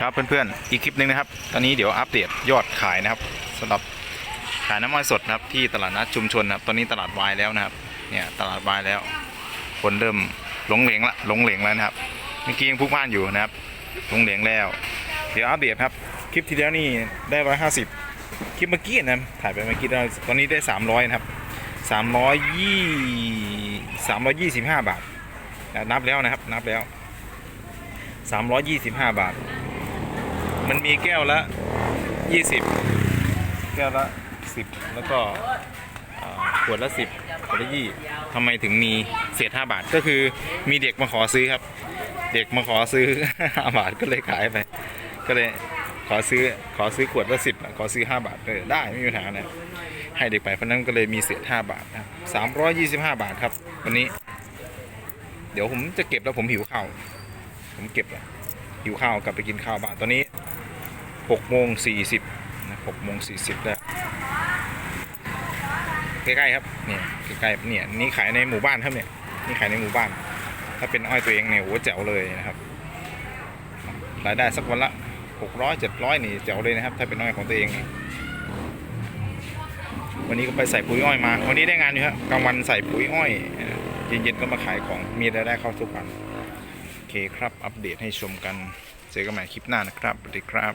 ครับเพื่อนๆ อีกคลิปหนึ่งนะครับ ตอนนี้เดี๋ยวอัปเดตยอดขายนะครับสำหรับขายน้ำมันสดนะครับที่ตลาดนัดชุมชนนะครับ ตอนนี้ตลาดวายแล้วนะครับ เนี่ยตลาดวายแล้ว คนเริ่มหลงเหลงละหลงเหลงแล้วนะครับ เมื่อกี้ยังพลุกพ่านอยู่นะครับหลงเหลงแล้ว เดี๋ยวอัปเดตครับ คลิปที่แล้วนี่ได้ร้อยห้าสิบคลิปเมื่อกี้นะถ่ายไปเมื่อกี้ได้ตอนนี้ได้สามร้อยนะครับสามร้อยยี่สามร้อยยี่สิบห้าบาทนับแล้วนะครับนับแล้วสามร้อยยี่สิบห้าบาท มันมีแก้วละ 20 แก้วละ 10 แล้วก็อ่าขวดละ 10ขวดละยี่ทำไมถึงมีเศษ 5 บาทก็คือมีเด็กมาขอซื้อครับ เด็กมาขอซื้อ 5 บาทก็เลยขายไป ก็เลยขอซื้อขอซื้อขวดละ 10อะขอซื้อ 5 บาทเออได้ไม่มีปัญหานะให้เด็กไปเพราะนั้นก็เลยมีเศษ 5 บาทนะครับ325บาทครับ วันนี้ เดี๋ยวผมจะเก็บแล้วผมหิวข้าวผมเก็บแล้วหิวข้าวกลับไปกินข้าวบ้านตอนนี้ หกโมงสี่สิบนะหกโมงสี่สิบแล้วใกล้ๆครับเนี่ยใกล้ๆเนี่ยนี่ขายในหมู่บ้านครับเนี่ยนี่ขายในหมู่บ้าน ถ้าเป็นอ้อยตัวเองเนี่ยโอ้แจ๋วเลยนะครับรายได้สักวันละหกร้อยเจ็ดร้อยนี่แจ๋วเลยนะครับ ถ้าเป็นอ้อยของตัวเองวันนี้ก็ไปใส่ปุ๋ยอ้อยมา วันนี้ได้งานอยู่ครับกลางวันใส่ปุ๋ยอ้อยเย็นๆก็มาขายของมีรายได้เข้าทุกวันโอเคครับอัปเดตให้ชมกัน เจอกันใหม่คลิปหน้านะครับสวัสดีครับ